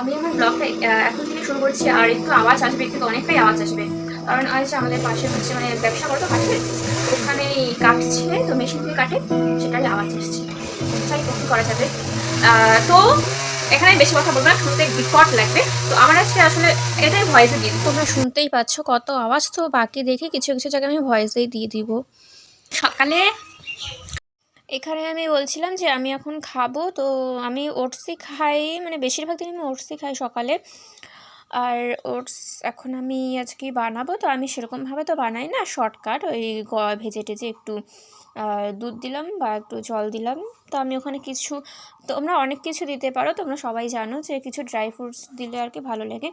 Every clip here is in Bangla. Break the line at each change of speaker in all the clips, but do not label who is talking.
আমি আমার ব্লগটা এখন থেকে শুরু করছি আর একটু আওয়াজ আসবে একটু অনেকটাই আওয়াজ আসবে। কারণ আছে আমাদের পাশে হচ্ছে মানে ব্যবসা করতো কাঠের ওখানে কাটছে তো মেশিন দিয়ে কাটে সেটাই আওয়াজ আসছে। চাই কখন করা যাবে? তো এখানে বেশি কথা বলব না শুনতে বিকট লাগবে। তো আমার আজকে আসলে এটাই ভয়েসে দিয়ে দিই।
তোমরা শুনতেই পাচ্ছ কত আওয়াজ তো বাকি দেখে কিছু কিছু জায়গায় আমি ভয়েসেই দিয়ে দিব।
সকালে
এখানে আমি বলছিলাম যে আমি এখন খাব, তো আমি ওটসই খাই মানে বেশিরভাগ দিন আমি ওটসই খাই সকালে। আর ওটস এখন আমি আজকে বানাবো, তো আমি সেরকমভাবে তো বানাই না শর্টকাট ওই ভেজে টেজে একটু দুধ দিলাম বা একটু জল দিলাম। তো আমি ওখানে কিছু, তোমরা অনেক কিছু দিতে পারো, তোমরা সবাই জানো যে কিছু ড্রাই ফ্রুটস দিলে আর কি ভালো লাগে।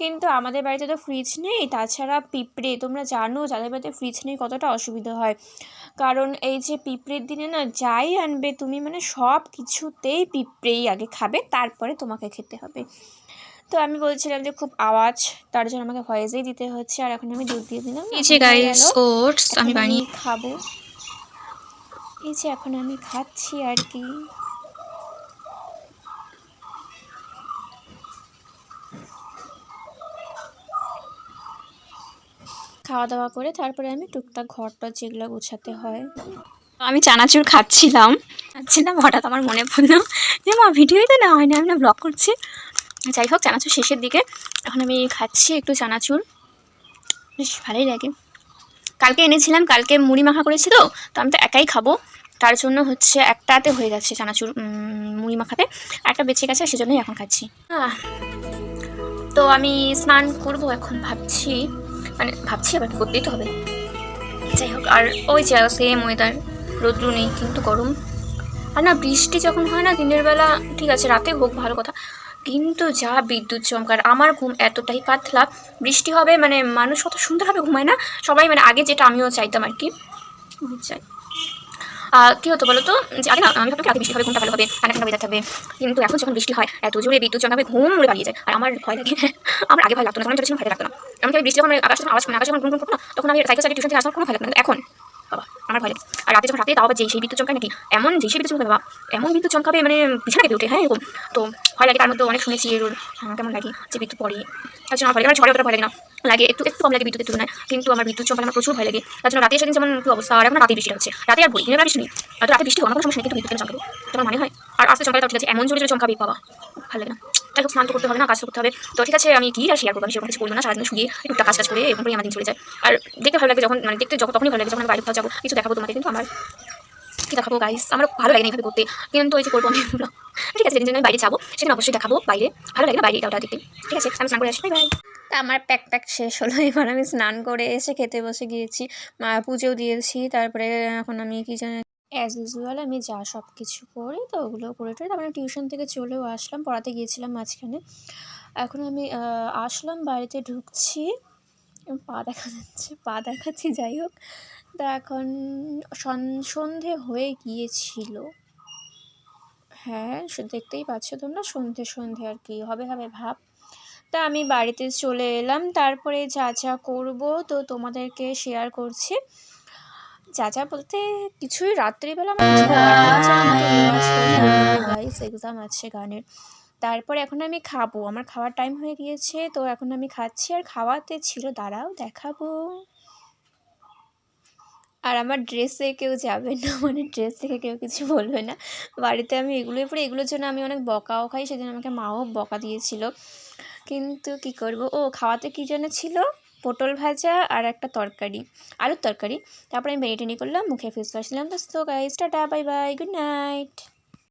কিন্তু আমাদের বাড়িতে তো ফ্রিজ নেই, তাছাড়া পিঁপড়ে, তোমরা জানো যাদের বাড়িতে ফ্রিজ নেই কতটা অসুবিধা হয়। কারণ এই যে পিঁপড়ের দিনে না যাই আনবে, তুমি মানে সব কিছুতেই পিঁপড়েই আগে খাবে, তারপরে তোমাকে খেতে হবে। তো আমি বলছিলাম যে খুব আওয়াজ তার জন্য আমাকে ভয়েসেই দিতে হচ্ছে আর এখন আমি দুধ দিয়ে দিলাম।
এই যে গাইস ওটস আমি বানিয়ে
খাব। এই যে এখন আমি খাচ্ছি আর কি। খাওয়া দাওয়া করে তারপরে আমি টুকটাক ঘরটা যেগুলো গোছাতে হয়।
আমি চানাচুর খাচ্ছিলাম। খাচ্ছিলাম হঠাৎ আমার মনে পড়ল যে মা ভিডিওই তো না হয় না আমি না ব্লগ করছি। যাই হোক, চানাচুর শেষের দিকে। এখন আমি খাচ্ছি একটু চানাচুর। বেশ, ভালোই লাগে। কালকে এনেছিলাম, কালকে মুড়ি মাখা করেছি তো আমি তো একাই খাব। তার জন্য হচ্ছে একটাতে হয়ে গেছে চানাচুর মুড়ি মাখাতে। একটা বেঁচে গেছে, সেজন্যই এখন খাচ্ছি। তো আমি স্নান করব এখন ভাবছি। মানে ভাবছি, আবার করতেই তো হবে। যাই হোক, আর ওই যে সেম ওয়েদার রৌদ্র নেই, কিন্তু গরম। আর না, বৃষ্টি যখন হয় না, দিনের বেলা, ঠিক আছে, রাতে হোক, ভালো কথা। কিন্তু যা বিদ্যুৎ চমকার, আমার ঘুম এতটাই পাতলা। বৃষ্টি হবে মানে মানুষ কত সুন্দরভাবে ঘুমায় না। সবাই মানে আগে যেটা আমিও চাইতাম আর কি। চাই। কি হতো বলো তো? যে আগে আমি ভাবতাম আগে বৃষ্টি হবে, ঘুমটা ভালো হবে ঠান্ডা ঠান্ডা থাকবে। কিন্তু এখন যখন বৃষ্টি হয়, এত জোরে বিদ্যুৎ চমকাবে, ঘুম উড়ে পালিয়ে যায়। আর আমার ভয় লাগে, আমার আগে ভয় লাগতো না আমি ভয় লাগতো না। আমি বৃষ্টি যখন আকাশ যখন আওয়াজ আকাশ যখন ঘুম গুন করতো, তখন আমি সাইকেল চালিয়ে টিউশন থেকে কোনো ভয় লাগতো না। এখন আমার ভয় লাগে। আর রাতে যখন রাতে তাও আবার যেই সেই বিদ্যুৎ চমকায় নাকি, এমন যেই সেই বিদ্যুৎ চমকাবে বাবা, এমন বিদ্যুৎ চমকাবে মানে বিছানা কেঁপে ওঠে হ্যাঁ এরকম। তো ভয় লাগে, তার মধ্যে অনেক শুনেছি এর কেমন লাগে যে বিদ্যুৎ পড়ে। তার জন্য আমার ভয় লাগে আমার ঝড়ে অতটা ভয় লাগে না। লাগে, একটু একটু কম লাগে বিদ্যুতের তুলনায়। কিন্তু আমার বিদ্যুৎ চমকালে আমার প্রচুর ভয় লাগে। তার জন্য রাতে সেদিন যেমন কি অবস্থা, আর এখন রাতে বৃষ্টি হচ্ছে। রাতে আর বলি দিনের বৃষ্টি নেই। হয়তো রাতে বৃষ্টি আমার কোনো সমস্যা কিন্তু বিদ্যুৎ কেন তোমার মনে হয়? আর আস্তে চমকালে ঠিক আছে, এমন জোরে জোরে চমকাবে বাবা ভালো লাগে না। যাই হোক, স্নান করতে হবে না, কাজ করতে হবে। তো ঠিক আছে, আমি কি আর শেয়ার করব? আমি সেরকম কিছু করব না সারাদিন শুয়ে টুকটাক কাজ কাজ করে, এরকম করে আমার দিন চলে যায়। আর দেখতে ভালো লাগে যখন মানে দেখতে যখন, তখনই ভালো লাগে, যখন আমি বাইরে যাব, কিছু দেখাবো তোমাদের কিন্তু আমার কি দেখাবো গাইস আমার ভালো লাগে না এইভাবে করতে। কিন্তু ওই যে করব আমি ঠিক আছে যেদিন আমি বাইরে যাব সেদিন অবশ্যই দেখাবো বাইরে। ভালো লাগে না বাইরে এটা ওটা দেখতে? ঠিক আছে আমি স্নান করে আসি। বাই
আমার প্যাক প্যাক শেষ হলো এবার আমি স্নান করে এসে খেতে বসে গিয়েছি। মা পুজোও দিয়েছি তারপরে এখন আমি কি জানি অ্যাজ ইউজুয়াল আমি যা সব কিছু করি তো ওগুলো করে টরে তারপরে টিউশন থেকে চলেও আসলাম পড়াতে গিয়েছিলাম মাঝখানে। এখন আমি আসলাম বাড়িতে ঢুকছি। পা দেখা যাচ্ছে পা দেখাচ্ছি যাই হোক। তা এখন সন- সন্ধে হয়ে গিয়েছিল। হ্যাঁ দেখতেই পাচ্ছ তোমরা সন্ধে সন্ধে আর কি হবে হবে ভাব। তা আমি বাড়িতে চলে এলাম তারপরে যা যা করব তো তোমাদেরকে শেয়ার করছি। যা যা বলতে কিছুই রাত্রিবেলা এক্সাম আছে গানের। তারপরে এখন আমি খাব। আমার খাওয়ার টাইম হয়ে গিয়েছে তো এখন আমি খাচ্ছি। আর খাওয়াতে ছিল দাঁড়াও দেখাবো। আর আমার ড্রেসে কেউ যাবে না মানে ড্রেস থেকে কেউ কিছু বলবে না। বাড়িতে আমি এগুলোই পরে, এগুলোর জন্য আমি অনেক বকাও খাই সেদিন আমাকে মাও বকা দিয়েছিল। কিন্তু কি করব? ও খাওয়াতে কী জন্য ছিল? পটল ভাজা আর একটা তরকারি, আলুর তরকারি। তারপরে আমি বেরিয়ে টেনে করলাম, মুখে ফেস ওয়াশ দিলাম। তো guys tata bye bye good night